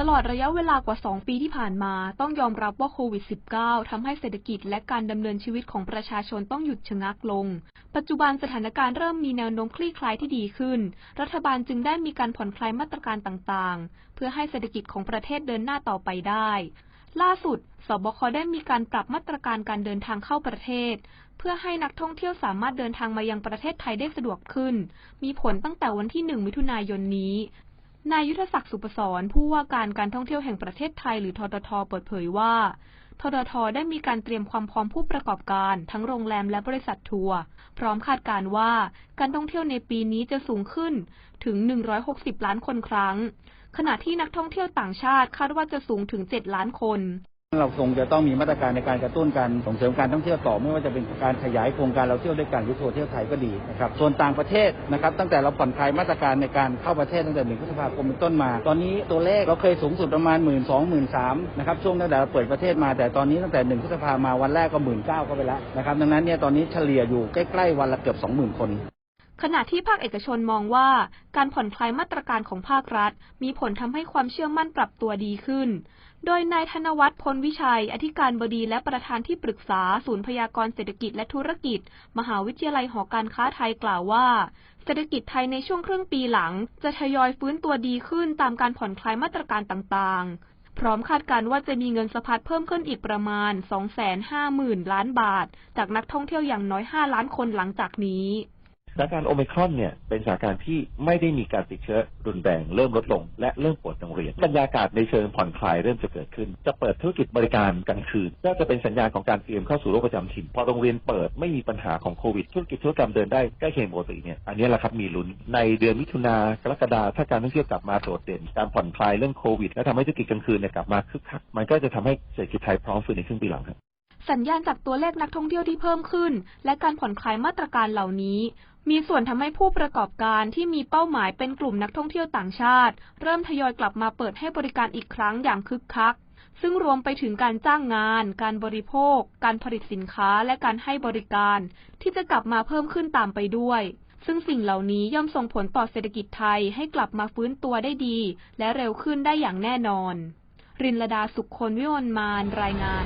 ตลอดระยะเวลากว่า 2 ปีที่ผ่านมา ต้องยอมรับว่าโควิด -19 ทำให้เศรษฐกิจและการดำเนินชีวิตของประชาชนต้องหยุดชะงักลง ปัจจุบันสถานการณ์เริ่มมีแนวโน้มคลี่คลายที่ดีขึ้น รัฐบาลจึงได้มีการผ่อนคลายมาตรการต่างๆ เพื่อให้เศรษฐกิจของประเทศเดินหน้าต่อไปได้ ล่าสุด สบคได้มีการปรับมาตรการการเดินทางเข้าประเทศ เพื่อให้นักท่องเที่ยวสามารถเดินทางมายังประเทศไทยได้สะดวกขึ้น มีผลตั้งแต่วันที่ 1 มิถุนายนนี้ นายยุทธศักดิ์สุปสรผู้ว่าการการท่องเที่ยวแห่งประเทศไทยหรือททท เปิดเผยว่า ททท ได้มีการเตรียมความพร้อมผู้ประกอบการ ทั้งโรงแรมและบริษัททัวร์พร้อมคาดการณ์ว่าการท่องเที่ยวในปีนี้จะสูงขึ้นถึง 160 ล้านคนครั้ง ขณะที่นักท่องเที่ยวต่างชาติคาดว่าจะสูงถึง 7 ล้านคน เราคงจะต้องมีมาตรการในการกระตุ้นการส่งเสริมการท่องเที่ยวต่อไม่ว่าจะเป็นการขยายโครงการเราเที่ยวด้วยกันหรือทัวร์เที่ยวไทยก็ดีนะครับส่วนต่างประเทศนะครับตั้งแต่เราผ่อนคลายมาตรการในการเข้าประเทศตั้งแต่หนึ่งพฤษภาคมเป็นต้นมา ตอนนี้ตัวเลขเราเคยสูงสุดประมาณหมื่นสองหมื่นสามนะครับช่วงตั้งแต่เราเปิดประเทศมา แต่ตอนนี้ตั้งแต่หนึ่งพฤษภามาวันแรกก็หมื่นเก้าก็ไปแล้วนะครับดังนั้นเนี่ยตอนนี้เฉลี่ยอยู่ใกล้ๆวันละเกือบสองหมื่นคน ขณะที่ภาคเอกชนมองว่าการผ่อนคลายมาตรการของภาครัฐ มีผลทำให้ความเชื่อมั่นปรับตัวดีขึ้น โดยนายธนวัฒน์พลวิชัย อธิการบดีและประธานที่ปรึกษา ศูนย์พยากรณ์เศรษฐกิจและธุรกิจ มหาวิทยาลัยหอการค้าไทยกล่าวว่า เศรษฐกิจไทยในช่วงครึ่งปีหลัง จะทยอยฟื้นตัวดีขึ้นตามการผ่อนคลายมาตรการต่างๆพร้อมคาดการณ์ว่าจะมีเงินสะพัดเพิ่มขึ้นอีกประมาณ 250,000 ล้านบาท จากนักท่องเที่ยวอย่างน้อย 5 ล้านคนหลังจากนี้ สถานการณ์โอมิครอนเนี่ยเป็นสถานการณ์ที่ไม่ได้มีการติดเชื้อรุนแรงเริ่มลดลง และเริ่มปวดโรงเรียนบรรยากาศในเชิงผ่อนคลายเริ่มจะเกิดขึ้น จะเปิดธุรกิจบริการกลางคืนก็จะเป็นสัญญาณของการเตรียมเข้าสู่โรคประจำถิ่นพอโรงเรียนเปิดไม่มีปัญหาของโควิด ธุรกิจธุรกรรมเดินได้ใกล้เคียงปกติเนี่ยอันนี้แหละครับมีลุ้นในเดือนมิถุนากรกฎาถ้าการท่องเที่ยวกลับมาโดดเด่นการผ่อนคลายเรื่องโควิด และทำให้ธุรกิจกลางคืนเนี่ยกลับมาคึกคักมันก็จะทำให้เศรษฐกิจไทยพร้อมฟื้นในครึ่งปีหลังครับสัญญาณจากตัวเลขนักท่องเที่ยวที่เพิ่มขึ้น และการผ่อนคลายมาตรการเหล่านี้ มีส่วนทำให้ผู้ประกอบการที่มีเป้าหมายเป็นกลุ่มนักท่องเที่ยวต่างชาติ เริ่มทยอยกลับมาเปิดให้บริการอีกครั้งอย่างคึกคัก ซึ่งรวมไปถึงการจ้างงาน การบริโภค การผลิตสินค้าและการให้บริการ ที่จะกลับมาเพิ่มขึ้นตามไปด้วย ซึ่งสิ่งเหล่านี้ย่อมส่งผลต่อเศรษฐกิจไทยให้กลับมาฟื้นตัวได้ดี และเร็วขึ้นได้อย่างแน่นอน รินลดาสุขคนวิมลมานรายงาน